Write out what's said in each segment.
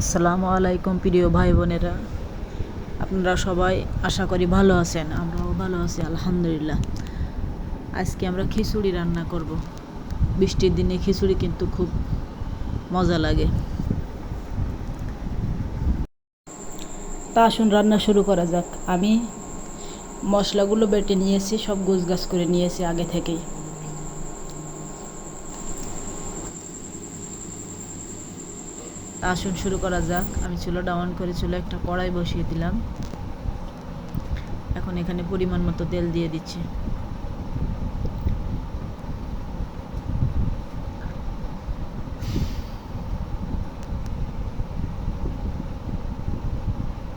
আসসালামু আলাইকুম, প্রিয় ভাই বোনেরা। আপনারা সবাই আশা করি ভালো আছেন, আমরাও ভালো আছি, আলহামদুলিল্লাহ। আজকে আমরা খিচুড়ি রান্না করব। বৃষ্টির দিনে খিচুড়ি কিন্তু খুব মজা লাগে। তা আসুন, রান্না শুরু করা যাক। আমি মশলাগুলো বেটে নিয়েছি, সব গোছগাছ করে নিয়েছি আগে থেকেই। আসুন, শুরু করা যাক। আমি চুলোটা অন করে চুলো একটা কড়াই বসিয়ে দিলাম। এখন এখানে পরিমাণ মতো তেল দিয়ে দিচ্ছি।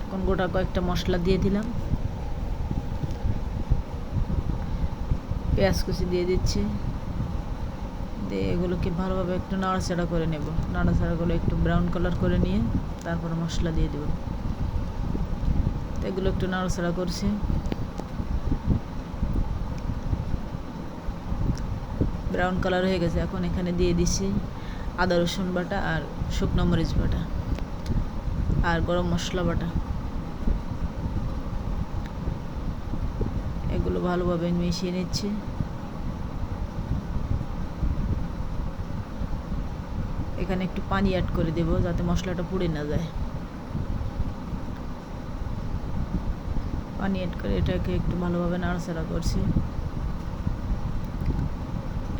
এখন গোটা কয়েকটা মশলা দিয়ে দিলাম। পেঁয়াজ কুচি দিয়ে দিচ্ছি। দিয়ে এগুলোকে ভালোভাবে একটু নাড়াচাড়া করে নেব। নাড়াচাড়া করে একটু ব্রাউন কালার করে নিয়ে তারপরে মশলা দিয়ে দেব। তো এগুলো একটু নাড়াচাড়া করছি। ব্রাউন কালার হয়ে গেছে। এখন এখানে দিয়ে দিচ্ছি আদা, রসুন বাটা আর শুকনো মরিচ বাটা আর গরম মশলা বাটা। এগুলো ভালোভাবে মিশিয়ে নিচ্ছি। এখানে একটু পানি অ্যাড করে দেব যাতে মশলাটা পুড়ে না যায়। পানি অ্যাড করে এটাকে একটু ভালোভাবে নাড়াচাড়া করছি।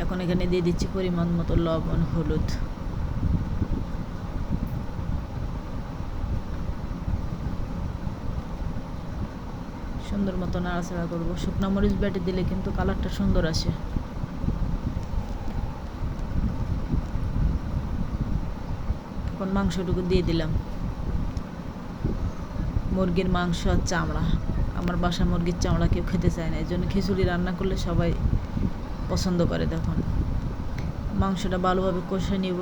এখন এখানে দিয়ে দিচ্ছি পরিমাণ মতো লবণ, হলুদ। সুন্দর মতো নাড়াচাড়া করব। শুকনো মরিচ বেটে দিলে কিন্তু কালারটা সুন্দর আসে। এখন মাংসটুকু দিয়ে দিলাম। মুরগির মাংস আর চামড়া। আমার বাসা মুরগির চামড়া কেউ খেতে চায় না এই জন্য খিচুড়ি রান্না করলে সবাই পছন্দ করে তখন। মাংসটা ভালোভাবে কষে নিব।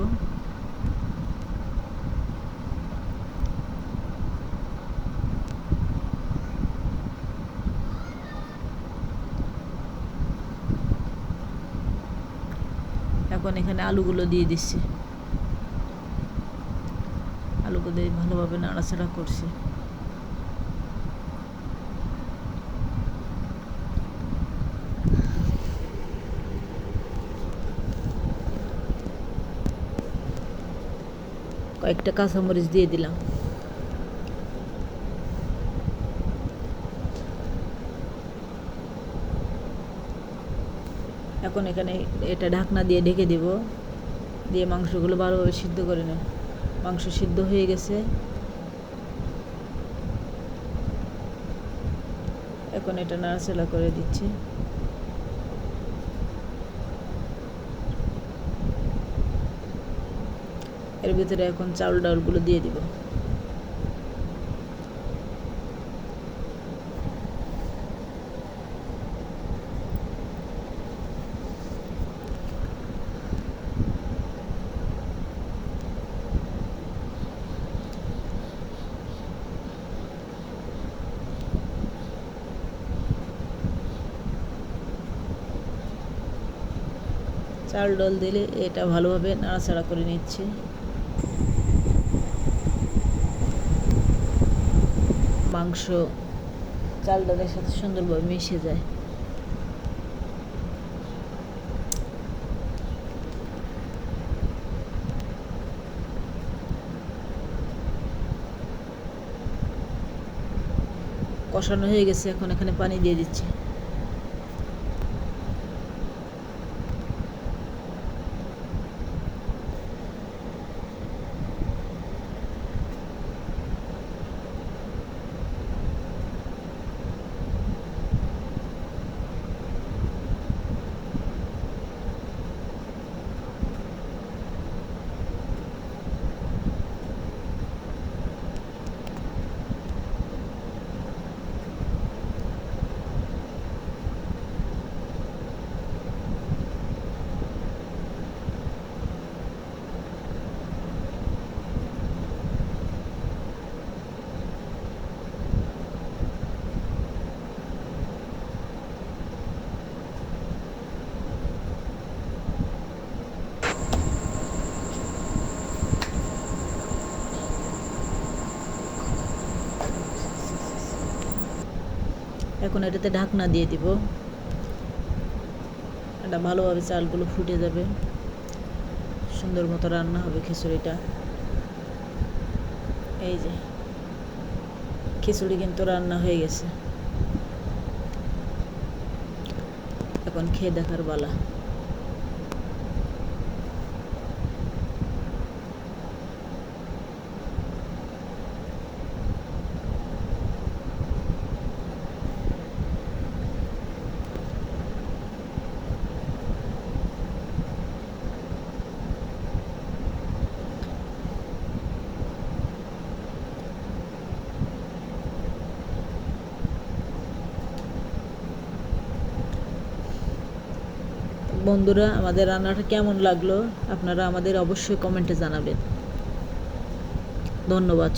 এখন এখানে আলুগুলো দিয়ে দিচ্ছি। আলুগুলো ভালোভাবে নাড়াচাড়া করছি। কয়েকটা কাঁচামরিচ দিয়ে দিলাম। এখন এখানে এটা ঢাকনা দিয়ে ঢেকে দিব, দিয়ে মাংসগুলো ভালোভাবে সিদ্ধ করে নেব। মাংস সিদ্ধ হয়ে গেছে। এখন এটা নাড়াচাড়া করে দিচ্ছি। এর ভিতরে এখন চাউল ডাউলগুলো দিয়ে দিব। চাল ডল দিলে এটা ভালোভাবে নাড়াচাড়া করে নিচ্ছে। মাংস চাল ডালের সাথে সুন্দরভাবে মিশে যায়। কষানো হয়ে গেছে, এখন এখানে পানি দিয়ে দিচ্ছি। এখন এটাতে ঢাকনা দিয়ে দিব। এটা ভালোভাবে চালগুলো ফুটে যাবে। সুন্দর মতো রান্না হবে খিচুড়িটা। এই যে, খিচুড়ি কিন্তু রান্না হয়ে গেছে। এখন খেয়ে দেখার বালা বন্ধুরা আমাদের রান্নাটা কেমন লাগল? আপনারা আমাদের অবশ্যই কমেন্টে জানাবেন। ধন্যবাদ।